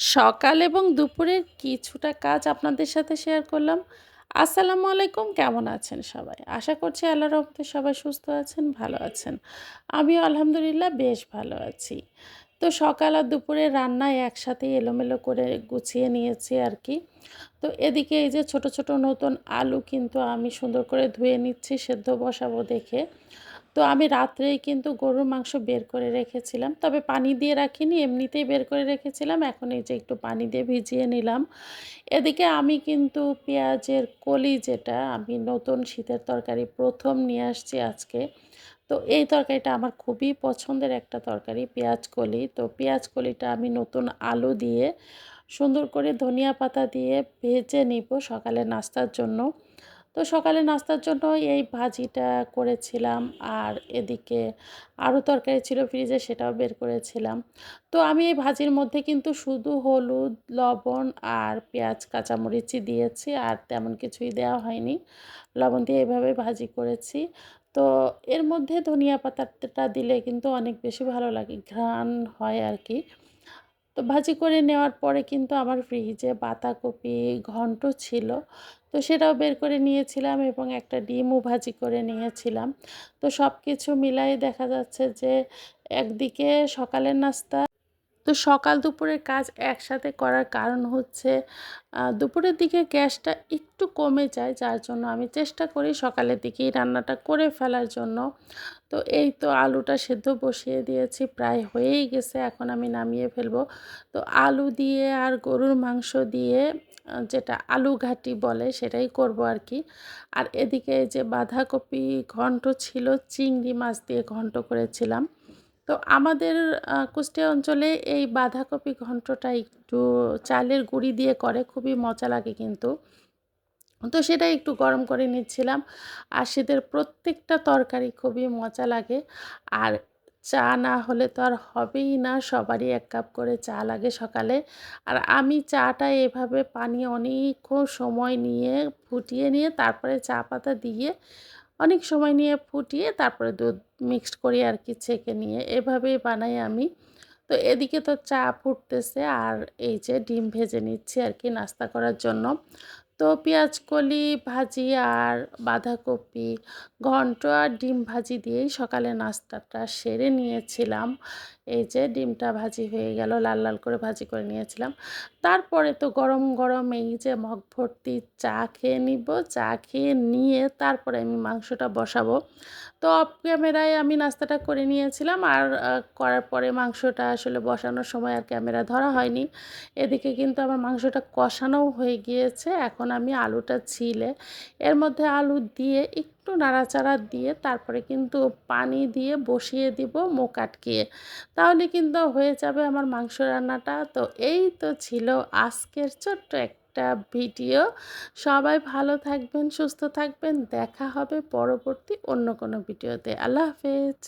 সকাল এবং দুপুরের কিছুটা কাজ আপনাদের সাথে শেয়ার করলাম। আসসালামু আলাইকুম, কেমন আছেন সবাই? আশা করছি আল্লাহ রহমতে সবাই সুস্থ আছেন, ভালো আছেন। আমি আলহামদুলিল্লাহ বেশ ভালো আছি। তো সকাল আর দুপুরে রান্নায় একসাথে এলোমেলো করে গুছিয়ে নিয়েছি আর কি। তো এদিকে এই যে ছোট ছোট নতুন আলু কিন্তু আমি সুন্দর করে ধুয়ে নিচ্ছি, সেদ্ধ বসাবো দেখে। তো আমি রাত্রেই কিন্তু গরুর মাংস বের করে রেখেছিলাম। তবে পানি দিয়ে রাখিনি, এমনিতেই বের করে রেখেছিলাম। এখন এই যে একটু পানি দিয়ে ভিজিয়ে নিলাম। এদিকে আমি কিন্তু পেঁয়াজের কলি যেটা আমি নতুন শীতের তরকারি প্রথম নিয়ে আসছি আজকে। তো এই তরকারিটা আমার খুবই পছন্দের একটা তরকারি, পেঁয়াজ কলি। তো পেঁয়াজ কলিটা আমি নতুন আলু দিয়ে সুন্দর করে ধনিয়া পাতা দিয়ে ভেজে নিব সকালে নাস্তার জন্য। তো সকালে নাস্তার জন্য এই ভাজিটা করেছিলাম আর এদিকে আরও তরকারি ছিল ফ্রিজে সেটাও বের করেছিলাম। তো আমি এই ভাজির মধ্যে কিন্তু শুধু হলুদ, লবণ আর পেঁয়াজ কাঁচামরিচি দিয়েছি আর তেমন কিছুই দেওয়া হয়নি। লবণ দিয়ে এভাবে ভাজি করেছি। তো এর মধ্যে ধনিয়া পাতাটা দিলে কিন্তু অনেক বেশি ভালো লাগে, ঘ্রাণ হয় আর কি। তো ভাজি করে নেওয়ার পরে কিন্তু আমার ফ্রিজে বাঁধাকপি ঘন্ট ছিল। তো সেটাও বের করে নিয়েছিলাম এবং একটা ডিমও ভাজি করে নিয়েছিলাম। তো সব কিছু মিলাই দেখা যাচ্ছে যে একদিকে সকালের নাস্তা তো সকাল দুপুরের কাজ একসাথে করার কারণ হচ্ছে দুপুরের দিকে গ্যাসটা একটু কমে যায়, যার জন্য আমি চেষ্টা করি সকালের দিকেই রান্নাটা করে ফেলার জন্য। তো এই তো আলুটা সেদ্ধ বসিয়ে দিয়েছি, প্রায় হয়েই গেছে, এখন আমি নামিয়ে ফেলব। তো আলু দিয়ে আর গরুর মাংস দিয়ে যেটা আলু ঘাটি বলে সেটাই করব আর কি। আর এদিকে যে বাঁধাকপি ঘন্ট ছিল, চিংড়ি মাছ দিয়ে ঘন্ট করেছিলাম। তো আমাদের কুষ্টিয়া অঞ্চলে এই বাঁধাকপি ঘন্টটা একটু চালের গুঁড়ি দিয়ে করে, খুবই মজা লাগে কিন্তু। তো সেটা একটু গরম করে নিচ্ছিলাম। আর শীতের প্রত্যেকটা তরকারি খুবই মজা লাগে। আর চা না হলে তো আর হবেই না, সবারই এক কাপ করে চা লাগে সকালে। আর আমি চাটা এভাবে পানি অনেকক্ষণ সময় নিয়ে ফুটিয়ে নিয়ে, তারপরে চা পাতা দিয়ে অনেক সময় নিয়ে ফুটিয়ে তারপরে দুধ মিক্সড করি আর কি ছেঁকে নিয়ে। এভাবেই বানাই আমি। তো এদিকে তো চা ফুটতেছে আর এই যে ডিম ভেজে নিচ্ছি আর কি নাস্তা করার জন্য। তো পেঁয়াজ কলি ভাজি আর বাঁধাকপি, ঘন্ট আর ডিম ভাজি দিয়েই সকালে নাস্তাটা সেরে নিয়েছিলাম। এই যে ডিমটা ভাজি হয়ে গেল, লাল লাল করে ভাজি করে নিয়েছিলাম। তারপরে তো গরম গরম এই যে মগ ভর্তি চা খেয়ে নিব, চা খেয়ে নিয়ে তারপরে আমি মাংসটা বসাবো। তো অফ ক্যামেরায় আমি নাস্তাটা করে নিয়েছিলাম আর করার পরে মাংসটা আসলে বসানোর সময় আর ক্যামেরা ধরা হয়নি। এদিকে কিন্তু আমার মাংসটা কষানোও হয়ে গিয়েছে এখন আমি আলুটা ছিলে। এর মধ্যে আলু দিয়ে একটু নাড়াচাড়া দিয়ে তারপরে কিন্তু পানি দিয়ে বসিয়ে দিব মুখ আটকিয়ে। তাহলে কিন্তু হয়ে যাবে আমার মাংস রান্নাটা। তো এই তো ছিল আজকের ছোট্ট একটা ভিডিও। সবাই ভালো থাকবেন, সুস্থ থাকবেন। দেখা হবে পরবর্তী অন্য কোনো ভিডিওতে। আল্লাহ হাফেজ।